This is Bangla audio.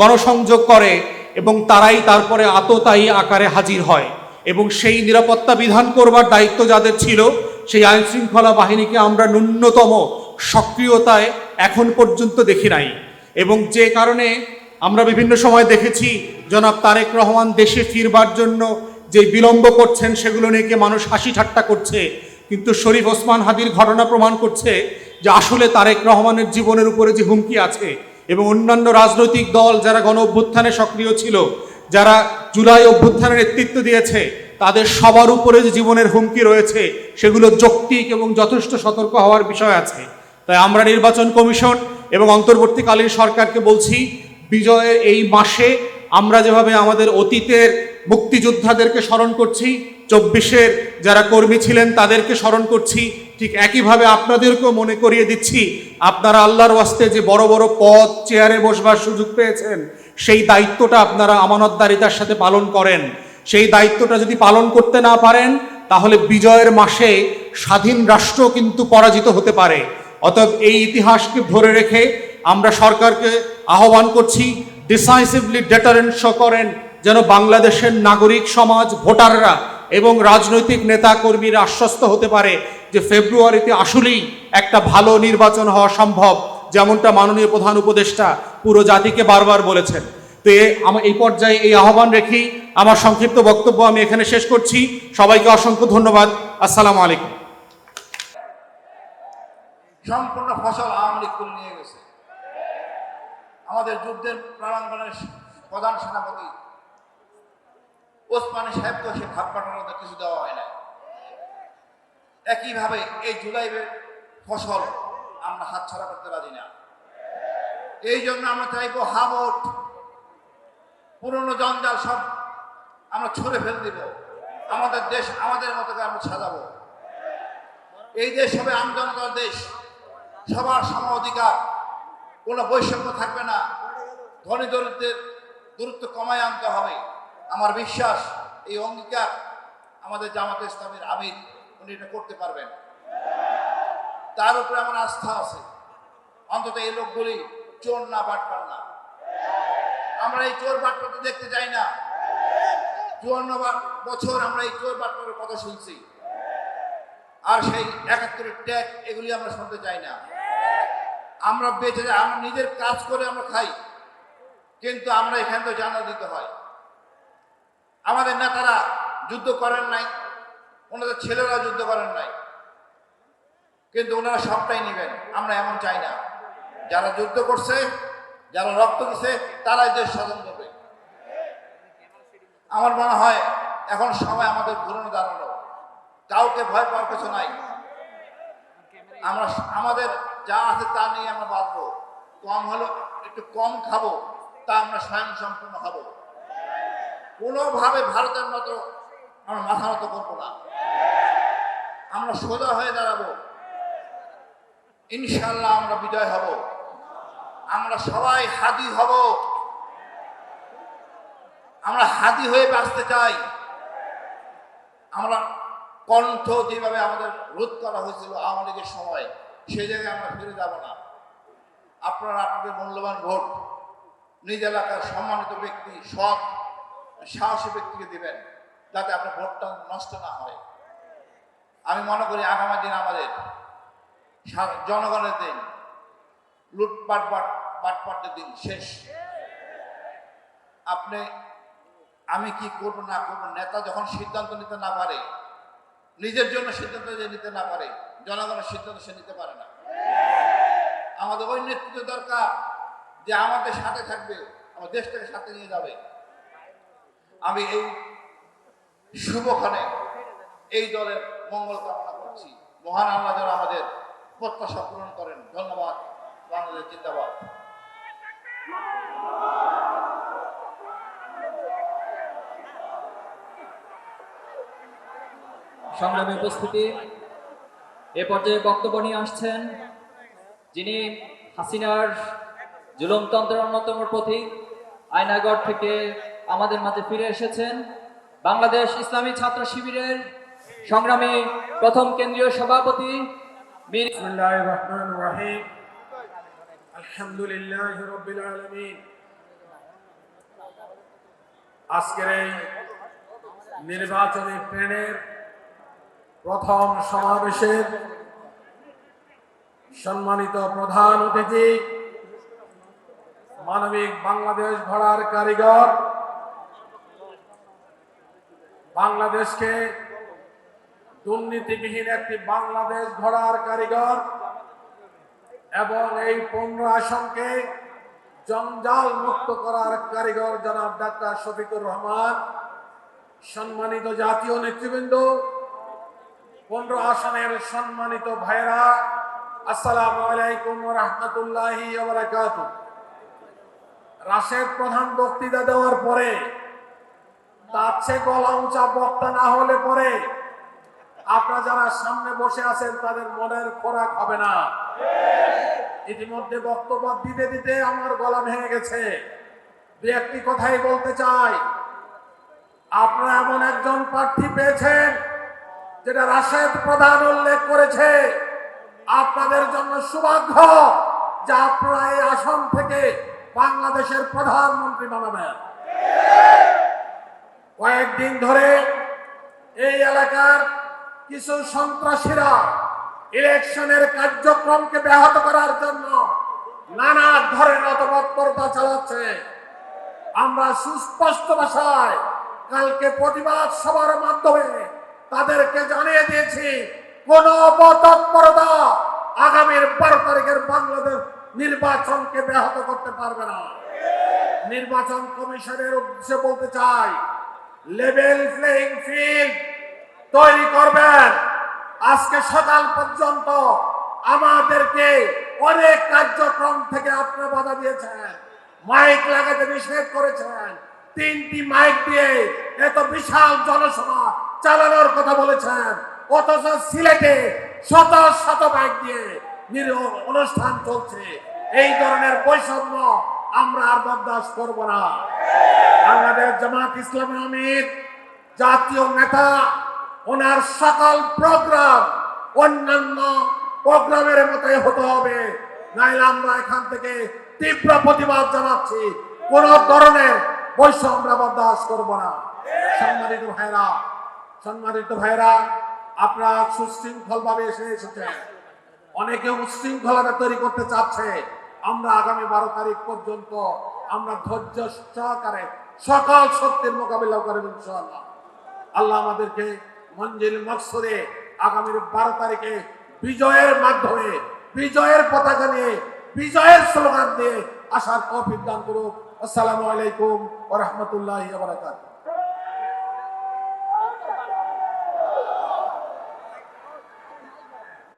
গণসংযোগ করে এবং তারাই তারপরে আততায়ী আকারে হাজির হয় এবং সেই নিরাপত্তা বিধান করবার দায়িত্ব যাদের ছিল, সেই আইন শৃঙ্খলা বাহিনীকে আমরা ন্যূনতম সক্রিয়তায় এখন পর্যন্ত দেখি নাই। এবং যে কারণে আমরা বিভিন্ন সময় দেখেছি, জনাব তারেক রহমান দেশে ফিরবার জন্য যে বিলম্ব করছেন সেগুলো নিয়ে মানুষ হাসি ঠাট্টা করছে। কিন্তু শরীফ ওসমান হাদির ঘটনা প্রমাণ করছে যে আসলে তারেক রহমানের জীবনের উপরে যে হুমকি আছে এবং অন্যান্য রাজনৈতিক দল যারা গণ অভ্যুত্থানে সক্রিয় ছিল, যারা জুলাই অভ্যুত্থানের নেতৃত্ব দিয়েছে, তাদের সবার উপরে যে জীবনের হুমকি রয়েছে, সেগুলো যৌক্তিক এবং যথেষ্ট সতর্ক হওয়ার বিষয় আছে। তাই আমরা নির্বাচন কমিশন এবং অন্তর্বর্তীকালীন সরকারকে বলছি, বিজয়ের এই মাসে আমরা যেভাবে আমাদের অতীতের মুক্তিযোদ্ধাদেরকে স্মরণ করছি, চব্বিশের যারা কর্মী ছিলেন তাদেরকে স্মরণ করছি ঠিক একইভাবে আপনাদেরকেও মনে করিয়ে দিচ্ছি, আপনারা আল্লাহর ওয়াস্তে যে বড় বড় পদ চেয়ারে বসবার সুযোগ পেয়েছেন, সেই দায়িত্বটা আপনারা আমানতদারিতার সাথে পালন করেন। সেই দায়িত্বটা যদি পালন করতে না পারেন, তাহলে বিজয়ের মাসে স্বাধীন রাষ্ট্র কিন্তু পরাজিত হতে পারে। অতএব এই ইতিহাসকে ধরে রেখে আমরা সরকারকে আহ্বান করছি ডিসাইসিভলি ডেটারেন্ট শো করেন, যেন বাংলাদেশের নাগরিক সমাজ, ভোটাররা এবং রাজনৈতিক নেতা কর্মীরা আশ্বস্ত হতে পারে। যে ফেব্রুয়ারিতে আসলেই একটা ভালো নির্বাচন হওয়া সম্ভব, যেমনটা মাননীয় প্রধান উপদেষ্টা পুরো জাতিকে বারবার বলেছেন। তো আমার এই পর্যায়ে এই আহ্বান রেখেই আমার সংক্ষিপ্ত বক্তব্য আমি এখানে শেষ করছি। সবাইকে অসংখ্য ধন্যবাদ। আসসালামু আলাইকুম। সম্পূর্ণ ফসল আওয়ামী লীগ তুলে নিয়ে গেছে। আমাদের যুদ্ধের প্রাণাঙ্গনের প্রধান সেনাপতি ওসমানী সাহেবকে সে ভাব পাঠানোর কিছু দেওয়া হয় না একইভাবে এই জুলাইয়ের ফসল আমরা হাতছাড়া করতে রাজি না। এই জন্য আমরা চাইব হাবট পুরনো জঞ্জাল সব আমরা ছুঁড়ে ফেল দিব। আমাদের দেশ আমাদের মতো করে আমরা সাজাবো। এই দেশ হবে আমজনতার দেশ। সবার সম অধিকার, কোনো বৈষম্য থাকবে না। ধনী দরিদ্রের দূরত্ব কমায় আনতে হবে। আমার বিশ্বাস, এই অঙ্গীকার আমাদের জামাতে ইসলামের আমির উনি এটা করতে পারবেন। তার উপরে আমার আস্থা আছে। অন্তত এই লোকগুলি চোর না বাটপার না। আমরা এই চোর বাটপাতে দেখতে চাই না। চুয়ান্ন বছর আমরা এই চোর বাটপারের কথা শুনছি। আর সেই একাত্তরের ট্যাগ, এগুলি আমরা শুনতে চাই না। আমরা বেঁচে যাই, আমরা নিজের কাজ করে আমরা খাই। কিন্তু আমরা এখান তো জানা দিতে হয়। আমাদের নেতারা যুদ্ধ করেন নাই। ওনাদের ছেলেরা যুদ্ধ করেন নাই। কিন্তু ওনারা সবটাই নেবেন, আমরা এমন চাই না। যারা যুদ্ধ করছে, যারা রক্ত দিছে, তারাই দেশ শাসন করবে। আমার মনে হয়, এখন সময় আমাদের ঘুরনো দাঁড়ানো কাউকে ভয় পাওয়ার কিছু নাই। আমরা আমাদের যা আছে তা নিয়ে আমরা বাঁচবো। কম হলো, একটু কম খাব, তা আমরা স্বয়ং সম্পূর্ণ হব কোনোভাবে ভারতের মতো আমরা মাথা মতো করব না। আমরা সোজা হয়ে দাঁড়াবো। ইনশাল্লাহ আমরা বিজয় হব। আমরা সবাই হাদি হব। আমরা হাদি হয়ে বাঁচতে চাই। আমরা কণ্ঠ যেভাবে আমাদের রোধ করা হয়েছিল আওয়ামী লীগের সময়, সেই জায়গায় আমরা ফিরে যাব না। আপনারা আপনাদের মূল্যবান ভোট, নিজ এলাকার সম্মানিত ব্যক্তি, সৎ, সাহসী ব্যক্তিকে দেবেন, যাতে আপনার ভোটটা নষ্ট না হয়। আমি মনে করি আগামী দিন আমাদের জনগণের দিন, লুটপাট বাট বাটপাটের দিন শেষ। আপনি, আমি কি করব না করব, নেতা যখন সিদ্ধান্ত নিতে না পারে, নিজের জন্য সিদ্ধান্ত যে নিতে না পারে, জনগণের সিদ্ধান্ত সে নিতে পারে না। আমাদের ওই নেতৃত্ব দরকার যে আমাদের সাথে থাকবে, আমার দেশটাকে সাথে নিয়ে যাবে। আমি এই শুভক্ষণে এই দলের মঙ্গল কামনা করছি। মহান আল্লাহ যেন আমাদের প্রত্যাশা পূরণ করেন। ধন্যবাদ। বাংলাদেশ জিন্দাবাদ। সংগ্রামী উপস্থিতি, এ পর্যায়ে বক্তব্য নিয়ে আসছেন যিনি হাসিনার জুলমতন্ত্রের অন্যতম প্রতীক। আয়নাগড় থেকে আমাদের মাঝে ফিরে এসেছেন বাংলাদেশ ইসলামী ছাত্র শিবিরের সংগ্রামী প্রথম কেন্দ্রীয় সভাপতি আজকের এই নির্বাচনী ট্রেনের প্রথম সমাবেশের সম্মানিত প্রধান অতিথি, মানবিক বাংলাদেশ ভরার কারিগর, বাংলাদেশকে দুর্নীতিবিহীন একটি বাংলাদেশ ঘোড়ার কারিগর এবং এই পনেরো আসনকে জঞ্জাল মুক্ত করার কারিগর জনাব ডাক্তার শফিকুর রহমান, সম্মানিত জাতীয় নেতৃবৃন্দ পনেরো আসনের সম্মানিত ভাইরা আসসালামু আলাইকুম রহমতুল্লাহি রাশেদ প্রধান বক্তৃতা দেওয়ার পরে, তার গলা উঁচা বক্তা না হলে পরে আপনারা যারা সামনে বসে আছেন, তাদের মনের খোরাক হবে না। ইতিমধ্যে বক্তব্য দিতে দিতে আমার গলা ভেঙে গেছে। দু একটি কথাই বলতে চাই। আপনারা এমন একজন প্রার্থী পেয়েছেন, যেটা রাশেদ প্রধান উল্লেখ করেছে। আপনাদের জন্য সৌভাগ্য যে আপনারা এই আসন থেকে বাংলাদেশের প্রধানমন্ত্রী বানাবেন। কয়েকদিন ধরে এই এলাকার কিছু সন্ত্রাসীরা ইলেকশনের কার্যক্রমকে ব্যাহত করার জন্য নানা ধরনের তৎপরতা চালাচ্ছে। আমরা সুস্পষ্ট ভাষায় কালকে প্রতিবাদ সভার মাধ্যমে তাদেরকে জানিয়ে দিয়েছি, কোন তৎপরতা আগামীর বারো তারিখের বাংলাদেশ নির্বাচনকে ব্যাহত করতে পারবে না। নির্বাচন কমিশনের উদ্দেশ্যে বলতে চাই লেভেল প্লেইং ফিল্ড তৈরি করবেন। আজকে সকাল পর্যন্ত আমাদেরকে অনেক কার্যক্রম থেকে আপনারা বাধা দিয়েছেন। মাইক লাগাতে নিষেধ করেছেন। তিনটি মাইক দিয়ে এত বিশাল জনসভা চালানোর কথা বলেছেন। অথচ সিলেটে শত শত মাইক দিয়ে অনুষ্ঠান চলছে। এই ধরনের বৈষম্য আমরা আর বরদাস্ত করব না। বাংলাদেশ জামাত ইসলামী আমির, জাতীয় নেতা ওনার সকল প্রোগ্রাম অন্যান্য প্রোগ্রামের মতোই হতে হবে। নাইলে আমরা এখান থেকে তীব্র প্রতিবাদ জানাচ্ছি। কোন ধরনের বৈষম্য আমরা বরদাস্ত করব না। সম্মানিত ভাইরা সম্মানিত ভাইরা, আপনারা সুশৃঙ্খল ভাবে এসে এসেছেন। অনেকে উচ্ছৃঙ্খলতা তৈরি করতে চাচ্ছে। আমরা আগামী বারো তারিখ পর্যন্ত আমরা ধৈর্য সহকারে সকল শক্তির মোকাবিলা করব ইনশাআল্লাহ। আল্লাহ আমাদেরকে মঞ্জিল মকসুদে আগামীর বারো তারিখে বিজয়ের মাধ্যমে, বিজয়ের পতাকা নিয়ে, বিজয়ের স্লোগান দিয়ে আসার তৌফিক দান করুক। আসসালামু আলাইকুম ওয়া রাহমাতুল্লাহি ওয়া